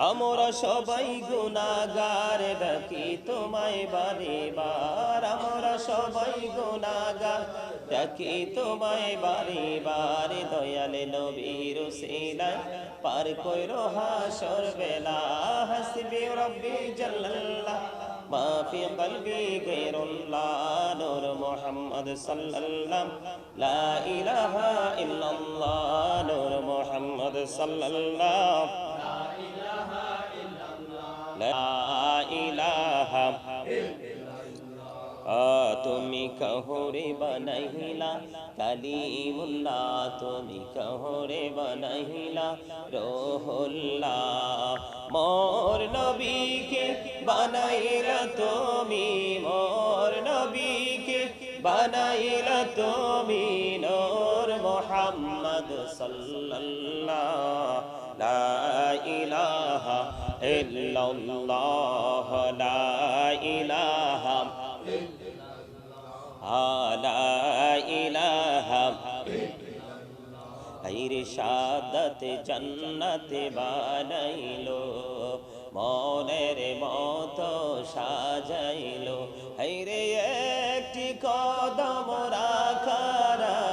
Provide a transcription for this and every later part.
আমরা সবাই গুনাগার ডাকি তোমায় বারে বার আমরা সবাই গুনাগার ডাকি তোমায় বারে বার দয়ালে নবীর সিলায় পার কইরো হাসর বেলা হাসবি রব্বি জাল্লাল্লাহ ما في قلبي غير الله نور محمد صلى الله لا إله إلا الله نور محمد صلى الله ইলাহা তুমি কহরে বনহিলা কলিমুল্লাহ, তুমি কহরে বনহিলা রোহুল্লাহ। মোর নবীকে বনাইলা তুমি, মোর নবীকে বনাইলা তুমি, নূর মোহাম্মদ সাল্লাল্লাহ। লা ইলাহা ইল্লাল্লাহ, লা ইলাহা লা ইলাহা ইর শাদত জন্নত বানাইলো, মনের মত সাজাইলো। রে একটি কদম রাখারা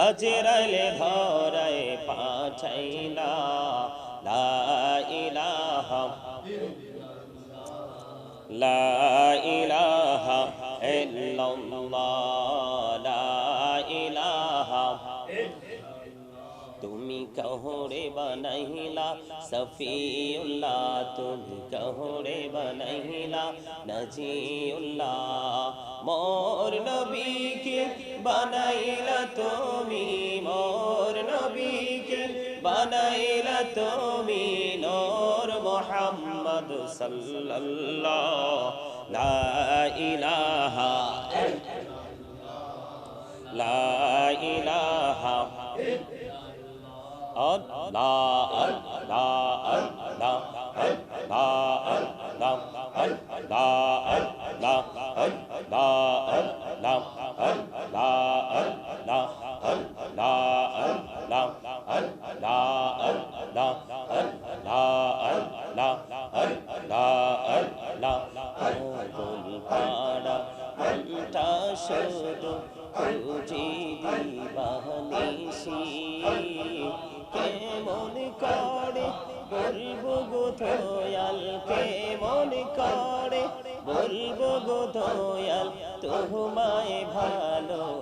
আজরাইল ধরায় পাঠাইলা লা ইলাহা লা ইলাহা ইল্লাল্লাহ। কহরে বানাইলা সফিউল্লাহ তুমি কহরে বানাইলা, নজিউল্লাহ মোর নবীকে বানাইলা তুমি, মোর নবীকে বানাইলা তুমি নূর মোহাম্মদ সাল্লাল্লাহ। লা ইলাহা লা ইলাহা সরু পুজি দিবানিসি বলব গো দয়াল কেমন করে বলব গো দয়াল তোমায় ভালোবাসি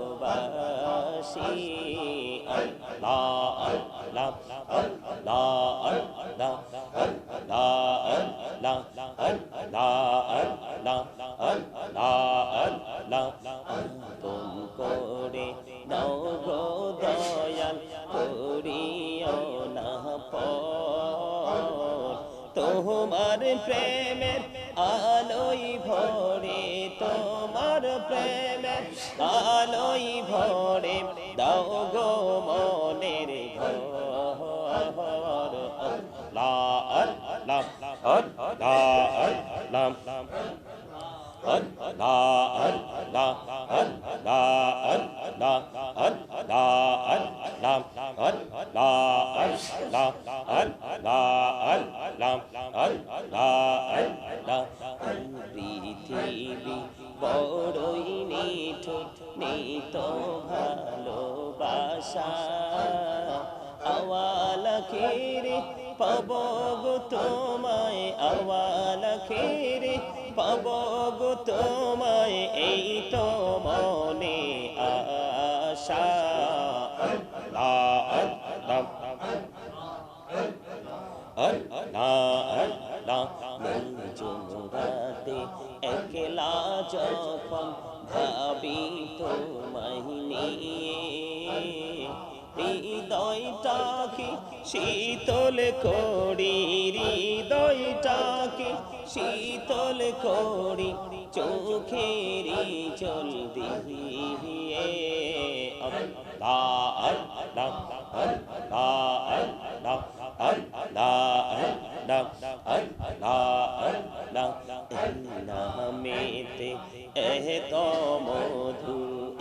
আল্লাহ আল্লাহ আল্লাহ আল্লাহ আল্লাহ আল্লাহ আল্লাহ আল্লাহ আল্লাহ আল্লাহ তোমার প্রেমের আলোই ভরে তোমার প্রেমের আলোই ভরে। দাও গো মনের ঘর। লা lam al la al la al la al lam al la al la পৃথিবী বড়ই নিঠুর নিত ভালোবাসা আওয়াল খেরে পাব তোমায় আওয়াল খেরে পাব তোমায় এই তো মনে আশা রাতে একলা যখন ভাবি তোমায় নিয়ে হৃদয়টাকে শীতল করি, হৃদয়টাকে শীতল করি, চোখেরি জল দিয়ে। আল্লাহ আল্লাহ আল্লাহ আল্লাহ मेत एह तो मधु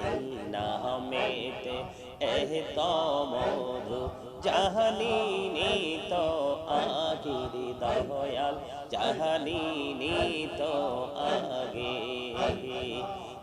इन्ना मेत एह तो मधु जहली तो आगे दयाल जहली तो आगे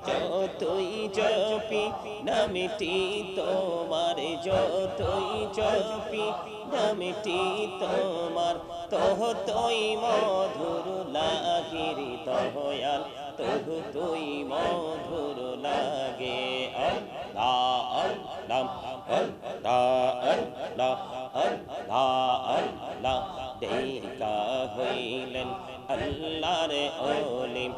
যতই জপি নামটি তোমার যতই জপি নামটি তোমার তহ তুই মধুর লাগির দয়াল তহ তুই মধুর লাগে আল্লাহ আল্লাহ আল্লাহ আল্লাহ আল্লাহ আল্লাহ দেখা হইলেন আল্লাহর ওলিম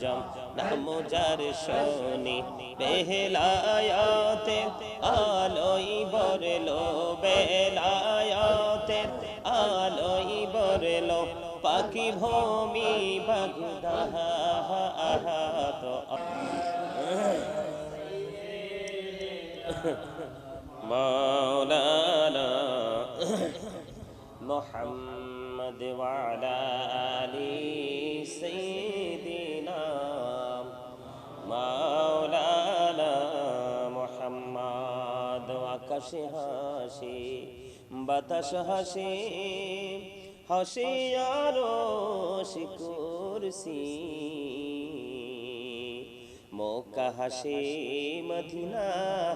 রসুল আহজম নাম যার শনি বেহলায়াতে আলোই বরলো বেলায়াতে আলোই বরলো পাখি ভূমি বাগদাহ তো مولانا محمد وعلى آل سيدنا মাওলানা মোহাম্মদ, আকাশে হাসি, বাতাস হাসি হাসি আরও শিকুরসি মক্কা হাসে, মদিনা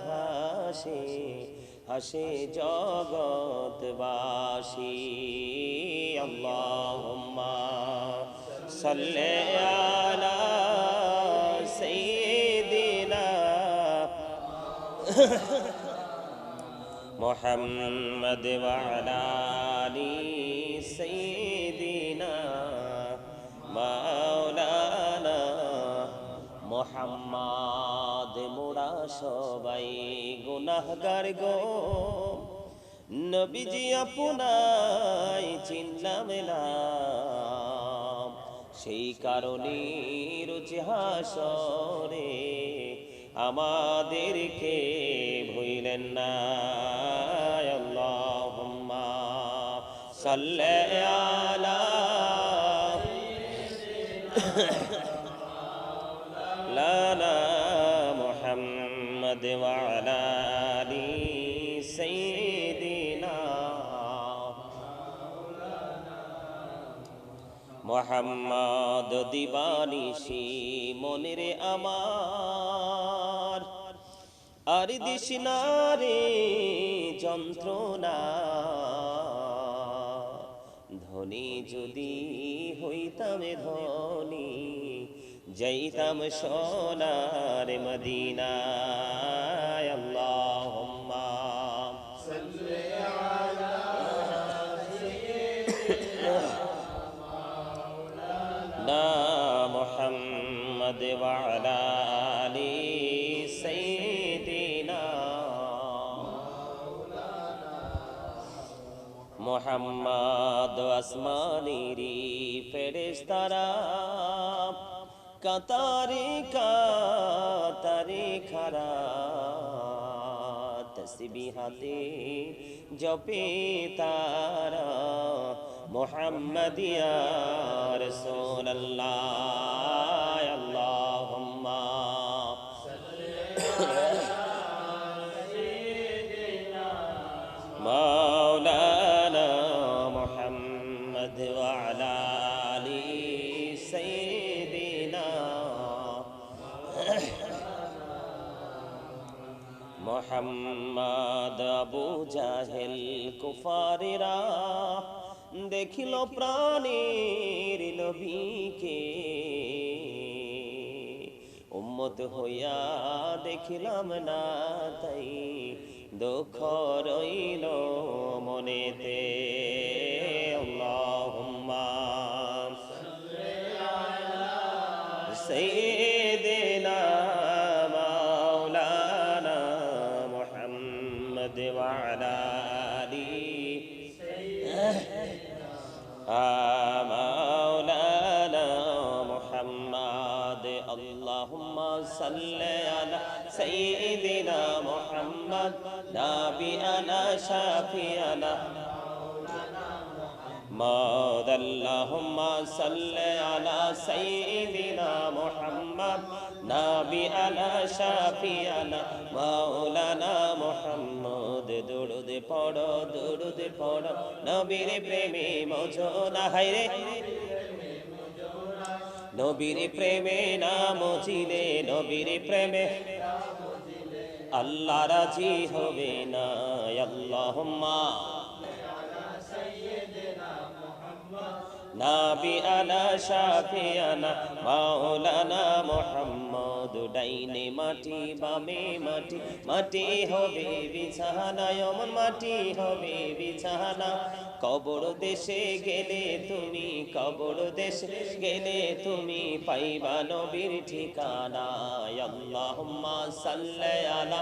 হাসে হাসে জগৎবাসী। আল্লাহুম্মা সাল্লি আলা محمد وعلى آل سيدنا مولانا মোহাম্মদ মোরা সবাই গুনাহগার গো নবীজি আপনাই চিনলাম না সেই কারণে রুচি হাসরে আমাদেরকে ভুইলেন না আল্লাহুম্মা সাল্লি আলা লানা মুহাম্মদ সাইয়্যিদিনা মোহাম্মদ দিবানিশি মনের আমার আর দিশনারে যন্ত্রণা। ধনী যদি হইতাম ধনী যাইতাম সোনার মদিনায় মোহাম্মদ আসমানিরি ফেরেশতারা। কাতারে কাতারে খারা তসবিহাতে জপে তারা। মোহাম্মদিয়া রসুল্লাহ মোহাম্মদ আবু জাহেল কুফারিরা দেখিল প্রাণীর নবীকে উম্মত হইয়া দেখিলাম না তাই দুঃখ রইল মনেতে। سيدنا محمد نبينا شافينا ماد اللهم صل على سيدنا محمد نبينا شافينا مولانا محمد দুরুদ পড়ো দুরুদ পড়ো নবীর প্রেমে মোজনা হাইরে নবীর প্রেমে নাম জিলে নবীর প্রেমে আল্লাহ রাজি হবে না আল্লাহুম্মা নাবি আলা শাফিয়ানা মাওলানা মুহাম্মদ ডাইনে মাটি, বামে মাটি মাটি হবে বিছানা, এমন মাটি হবে বিছানা। কবর দেশে গেলে তুমি, কবর দেশে গেলে তুমি পাইবা নবীর ঠিকানা আল্লাহুম্মা সাল্লি আলা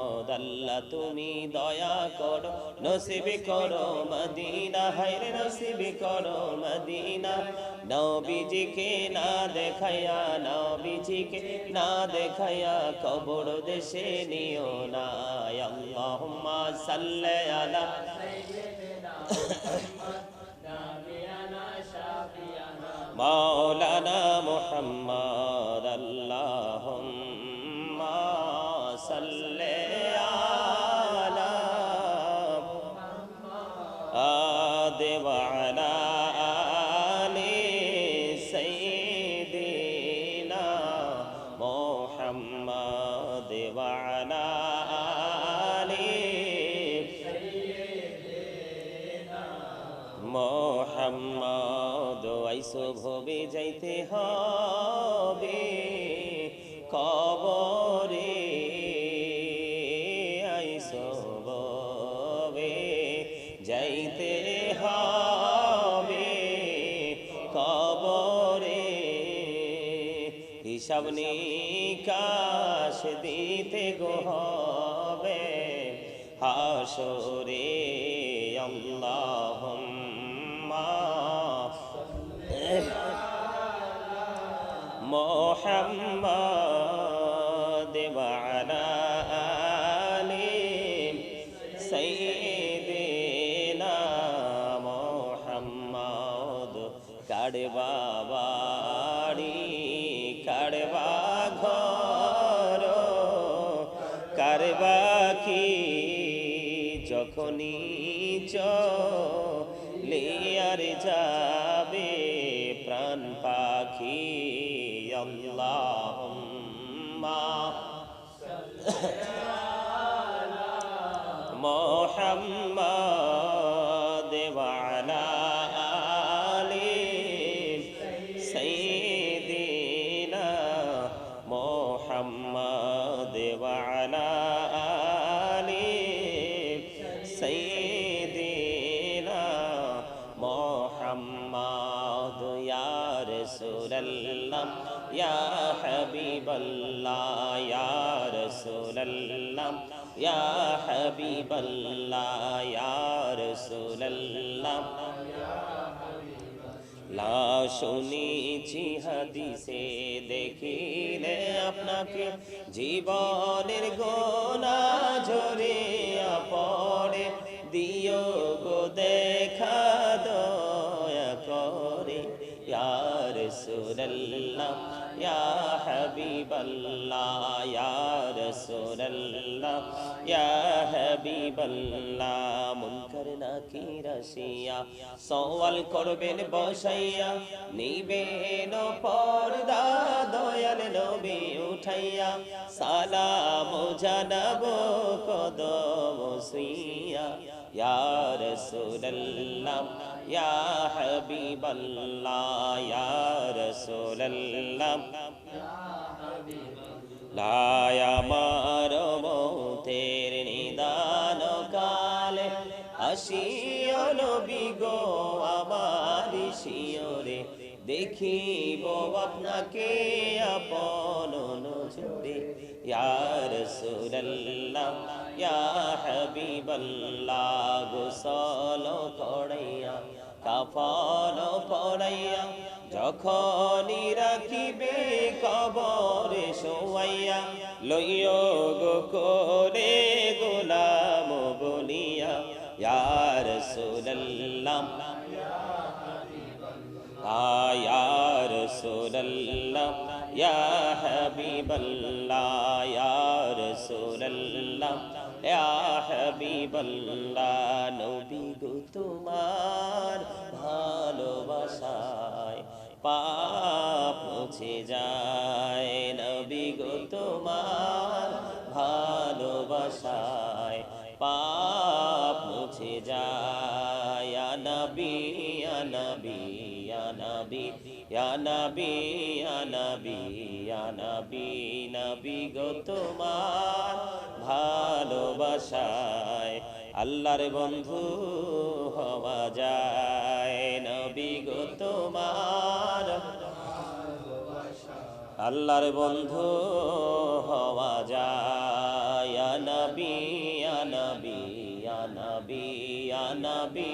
আল্লাহ, তুমি দয়া করো, নসিব করো মদিনা, হায়রে নসিব করো মদিনা। নবীজিকে না দেখাইয়া, নবীজিকে না দেখাইয়া কবর দেশে নিও না। আল্লাহুম্মা সাল্লি আলা মাওলানা মুহাম্মদ। বিকাশ দিতে গো হবে হাসরে আল্লাহুম্মা। মোহাম্মদ محمد ইয়া হাবিবাল্লাহ ইয়া রাসূলুল্লাহ লা শুনেছি হাদিসে দেখিলে আপনাকে জীবনের গোনা ঝরে পড়ে। দিও গো দেখা ইয়ার সুরল্লাহ ইয়া হাবিবাল্লাহ ইয়া রাসূলুল্লাহ ইয়া হাবিবাল্লাহ মুনকার নাকির আসিয়া সওয়াল করবেন বসাইয়া, নিবেন পর্দা দয়াল নবী উঠাইয়া। সালাম জানাব কদম সুইয়া। ইয়া রাসূলুল্লাহ ইয়া হাবিবাল্লাহ, ইয়া রাসূলুল্লাহ। লায়া মার মৌতের নিদান কালে আসিও নবী গো আমার শিওরে দেখিব আপনাকে আপন নজরে ইয়ার সুরল্লাহ ইয়া হাবিবাল্লাহ গোসল পড়াইয়া কাফন পড়াইয়া যখনই রাখিবে কবরে শোয়াইয়া লইয় গো করে গোলাম বলিয়া ইয়ার সুরল্লাহ আয়ার সুরল্লাহ ইয়া হাবিবাল্লাহ ইয়া রাসূলুল্লাহ ইয়া হাবিবাল্লাহ নবী গো তোমার ভালোবাসায় পাপ মুছে যায় নবী গো তোমার ভালোবাসায় পাপ ya nabi ya nabi ya nabi ya nabi ya nabi nabi go তোমার ভালোবাসায়। আল্লাহর বন্ধু হওয়া যায়, নবী গো তোমার আল্লাহর বন্ধু হওয়া যায়। নবী নবী নবী নবী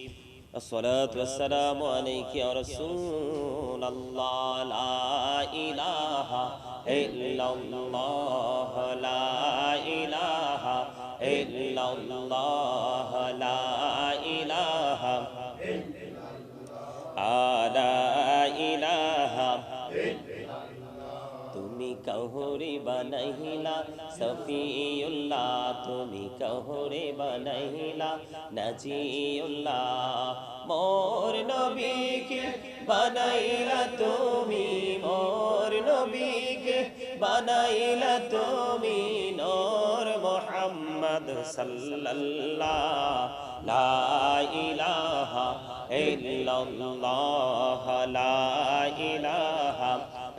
الصلاة والسلام عليك يا رسول الله. لا إله إلا الله. لا إله إلا الله. لا إله لا إله কহরে বানাইলা সফিউল্লাহ তুমি কহরে বানাইলা, নাজিউল্লাহ, মোর নবীকে বানাইলা তুমি, মোর নবীকে বানাইলা তুমি, নূর মোহাম্মদ সাল্লাল্লাহ, লা ইলাহা ইল্লাল্লাহ, লা ইলাহা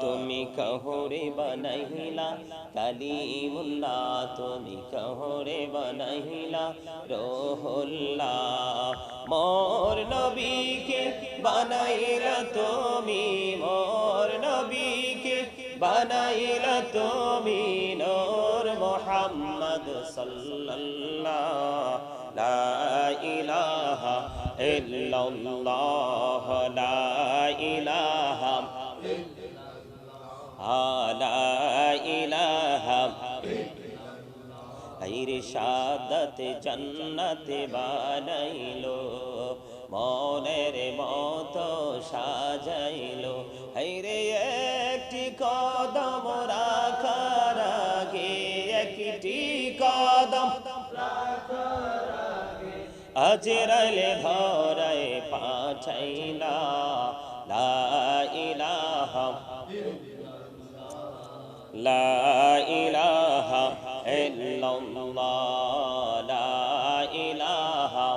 তুমি কহরে বানাইলা, কালিমুল্লাহ, তুমি কহরে বানাইলা, রোহুল্লাহ, মোর নবীকে বানাইলা তুমি, মোর নবীকে বানাইলা তুমি, নূর মোহাম্মদ সাল্লাল্লাহ, লা ইলাহা ইল্লাল্লাহ, লা ইলাহা সাদত জন্নত বানাইলো মনের মত সাজাইলো। হৈরে একটি কদম রাখার আগে একটি কদম আজরাইল ধরায় পাঠাইলা। লা ইলাহা লা ইলাহা ইল্লাল্লাহ, লা ইলাহা।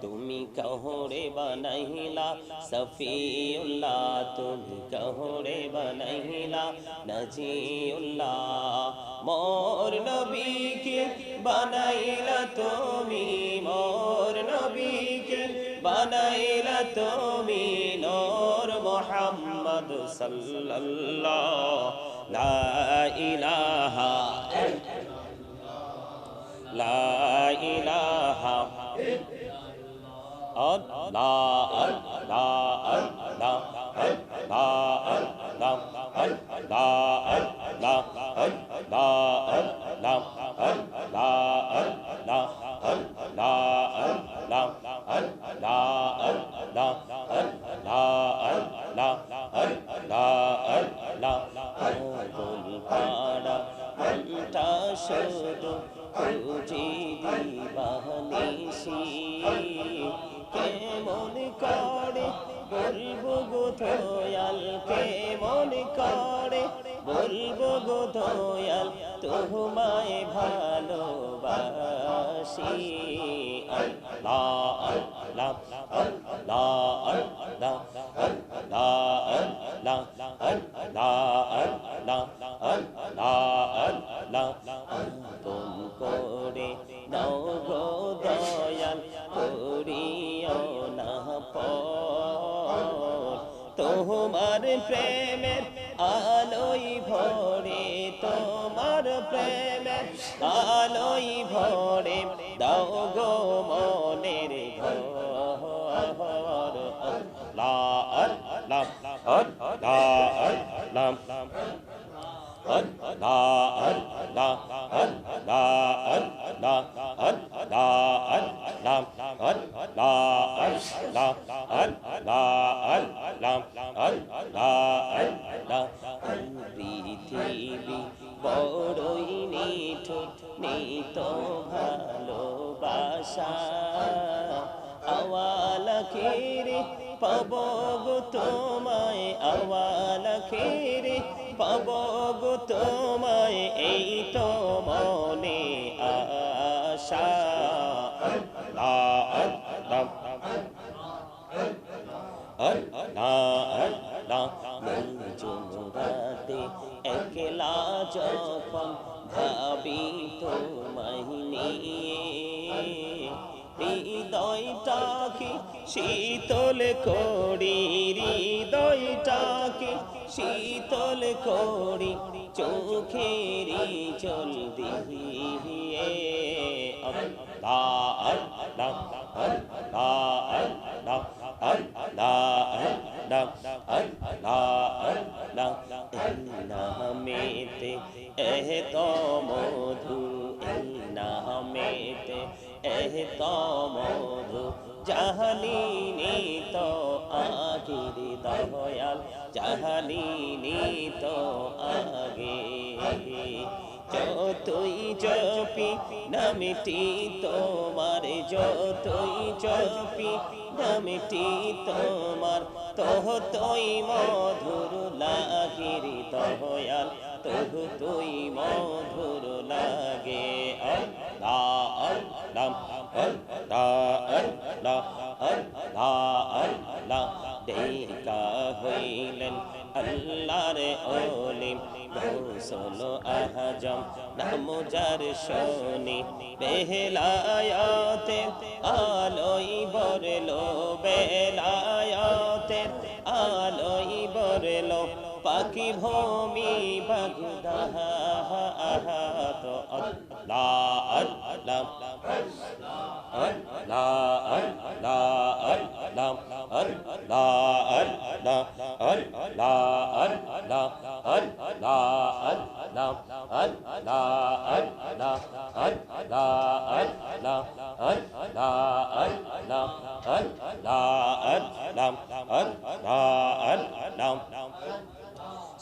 তুমি কহরে বানাইলা, সফিউল্লাহ। তুমি কহরে বানাইলা, নজিউল্লাহ। মোর নবীকে বানাইলা তুমি, মোর নবীকে বানাইলা তুমি, নূর মুহাম্মদ সাল্লাল্লাহ লা ইলাহা লা ইলাহা Allah, Allah, Allah, Allah, Allah, আল্লাহ আল্লাহ আগুন পাড়া ঘণ্টা শুরু খুঁজি দিবানিসি কেমন করে বলব গো দয়াল কেমন করে বলব গো দয়াল তোমায় ভালোবাসি আল্লাহ আল্লাহ আল্লাহ আল্লাহ আল্লাহ আল্লাহ তুম করে নাও গো দয়াল করিও না তোমার প্রেমের আলোই ভরে, তোমার প্রেমের আলোই ভরে, দাও গো মনের পৃথিবী বড়ই নিঠু নেই তো ভালোবাসা আওয়ালা খেরে পাব গো তোমায় আওয়ালা খেরে, পাব গো তোমায় এই তো মনে আশা। একলা যখন ভাবি তোমায় হৃদয়টাকে শীতল করি হৃদয়টাকে শীতল করি চোখেরি জল দিয়ে। নামেতে এহ তো মধু নামেতে এহ তো মধু জাহালিনি তো আগির দয়াল জাহালিনি তো আগে। যতই জপি নামটি তোমার যতই জপি, নামটি তোমার তোহ তুই মধুর লাগির দয়াল তোহ তুই মধুর লাগে। আল্লাহ আল্লাহ আল্লাহ আল্লাহ দেখা হইলেন আল্লাহর ওলিম গোসল আহজম নাম যার শনি বেহলায়াতে আলোই বরলো বেলায়াতে আলোই বরলো পাখি ভূমি বাগদাহ তো আল্লাহ lam ấn là ấn là ấn làm ấn là ấn là ấn là ấn là ấn là ấn làm ấn là ấn là ấn là ấn là ấn là ấn làm ấn là ấn làm ấn là ấn làm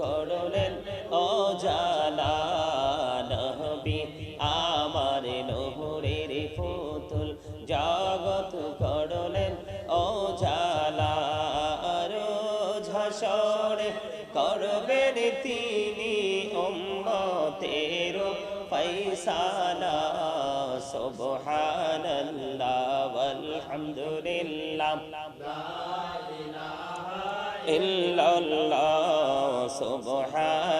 করলেন, অজালা নবী, আমার নহরের ফতুল জগত করলেন, অজালা ঝাসরে করবেন তিনি উম্মতের ফৈসালা সুবহানাল্লাহ walhamdulillah illallah subhanallah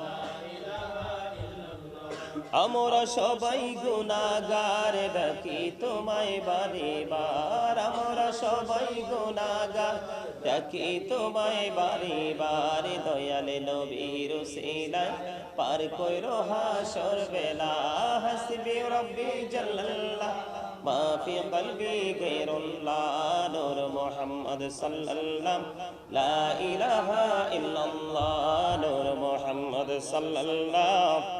আমরা সবাই গুনাগার ডাকি তোমায় বারে বার আমরা সবাই গুনাগার ডাকি তোমায় বারে বার দয়ালে নবীর সিলায় পার কইরো হাসর বেলা হাসবি রব্বি জাল্লাল্লাহ ما في قلبي غير الله نور محمد صلى الله لا إله إلا الله نور محمد صلى الله